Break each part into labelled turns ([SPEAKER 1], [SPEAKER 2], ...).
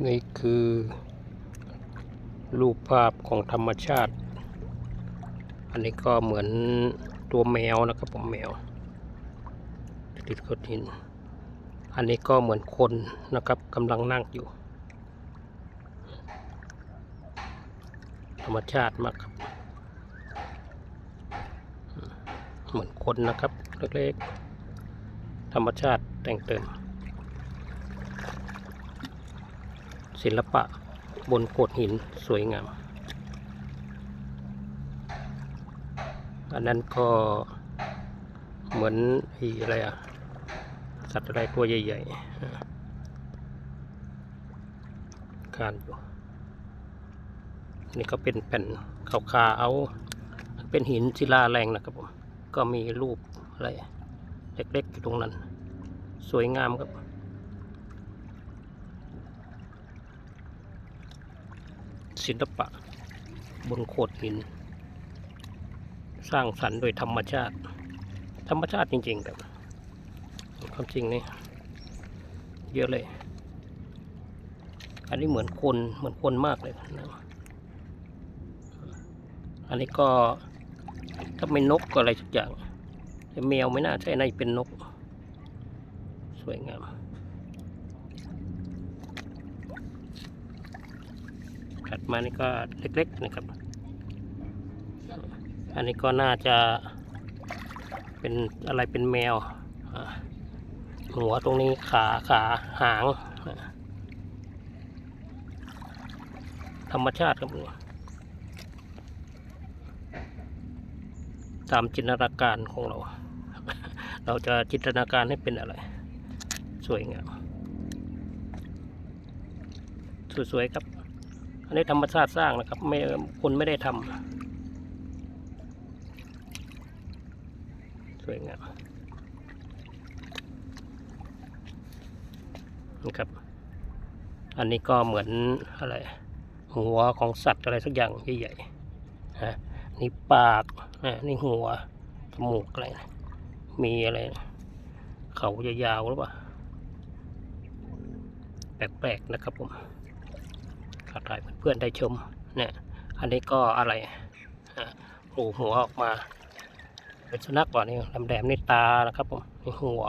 [SPEAKER 1] นี่คือ รูปภาพของธรรมชาติ อันนี้ก็เหมือนตัวแมวนะครับผมแมว ติดโขดหิน อันนี้ก็เหมือนคนนะครับกำลังนั่งอยู่ ธรรมชาติมากครับ เหมือนคนนะครับ เล็กๆ ธรรมชาติแต่งเติม ศิลปะบนโขดหินสวยงาม อันนั้นก็เหมือนอ้อะไรอะสัตว์อะไรตัวใหญ่ๆคานอยู่นี่ก็เป็นแผ่นขาวๆเอา เป็นหินศิลาแรงนะครับผมก็มีรูปอะไรเล็กๆอยู่ตรงนั้น สวยงามครับ ศิลปะ บนโขดหิน สร้างสรรค์โดยธรรมชาติ ธรรมชาติจริง ๆ ครับ ความจริงนี่เยอะเลย อันนี้เหมือนคนเหมือนคนมากเลยนะอันนี้ก็ถ้าไม่นกก็อะไรสักอย่างแต่แมวไม่น่าใช่น่าจะเป็นนก สวยงาม ถัดมานี่ก็เล็กๆนะครับ อันนี้ก็น่าจะเป็นอะไรเป็นแมว หัวตรงนี้ขาขาหาง ธรรมชาติครับตามจินตนาการของเรา เราจะจินตนาการให้เป็นอะไร สวยงาม สวยๆครับ อันนี้ธรรมชาติสร้างนะครับ ไม่คนไม่ได้ทำสวยงามนะครับ อันนี้ก็เหมือนอะไร หัวของสัตว์อะไรสักอย่างใหญ่ๆฮะนี่ปากนะนี่หัวจมูกอะไรนะมีอะไรนะเขายาวๆหรือเปล่าแปลกๆนะครับผม ก็ถ่ายเพื่อนๆได้ชมเนี่ยอันนี้ก็อะไรอะโผล่หัวออกมา เป็นสุนัขก่อนนี่แหลมๆนี่ตานะครับผมนี่หัว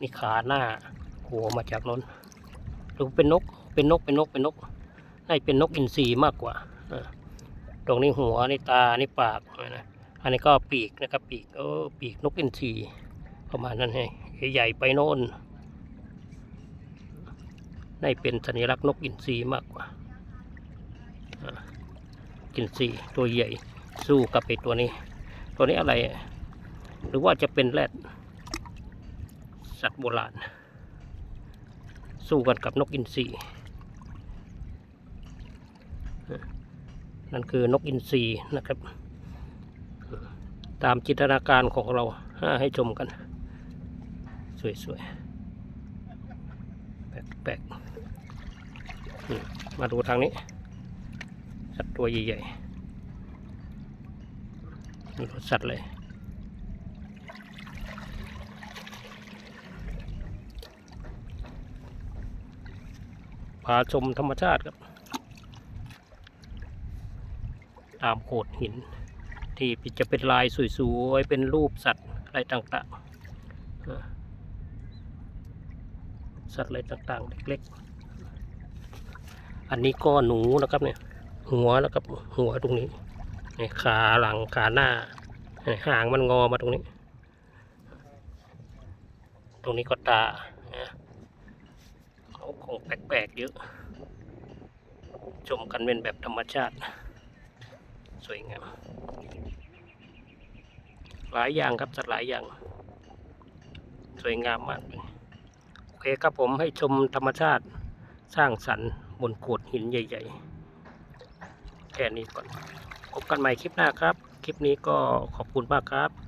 [SPEAKER 1] นี่ขาหน้า หัวมาจากน้นหรือเป็นนกเป็นนกเป็นนกเป็นนกน่าจะเป็นนกอินทรีมากกว่าตรงนี้หัวนี่ตานี่ปากนะอันนี้ก็ปีกนะครับปีกเออปีกนกอินทรีประมาณนั้นใหใหญ่ไปโน่น ได้เป็นสัญลักษณ์นกอินทรีมากกว่าอินทรีตัวใหญ่สู้กับไอตัวนี้ ตัวนี้อะไร หรือว่าจะเป็นแรดสัตว์โบราณ สู้กันกับนกอินทรีนั่นคือนกอินทรีนะครับ ตามจินตนาการของเราให้ชมกัน สวยๆ แปลกๆ มาดูทางนี้ สัตว์ตัวใหญ่ๆนี่สัตว์เลย พาชมธรรมชาติครับ ตามโขดหิน ที่จะเป็นลายสวยๆ เป็นรูปสัตว์อะไรต่างๆ สัตว์อะไรต่างๆ เล็กๆ อันนี้ก็หนูนะครับเนี่ย หัวแล้วกับหัวตรงนี้นี่ขาหลังขาหน้าหางมันงอมาตรงนี้ ตรงนี้ก็ตาเนี่ยเขาคงแปลกๆเยอะ ชมกันเป็นแบบธรรมชาติ สวยงาม หลายอย่างครับสัตว์หลายอย่าง สวยงามมากเลยโอเคครับผมให้ชมธรรมชาติ สร้างสรรค์บนโขดหินใหญ่ ๆ แค่นี้ก่อน พบกันใหม่คลิปหน้าครับ คลิปนี้ก็ขอบคุณมากครับ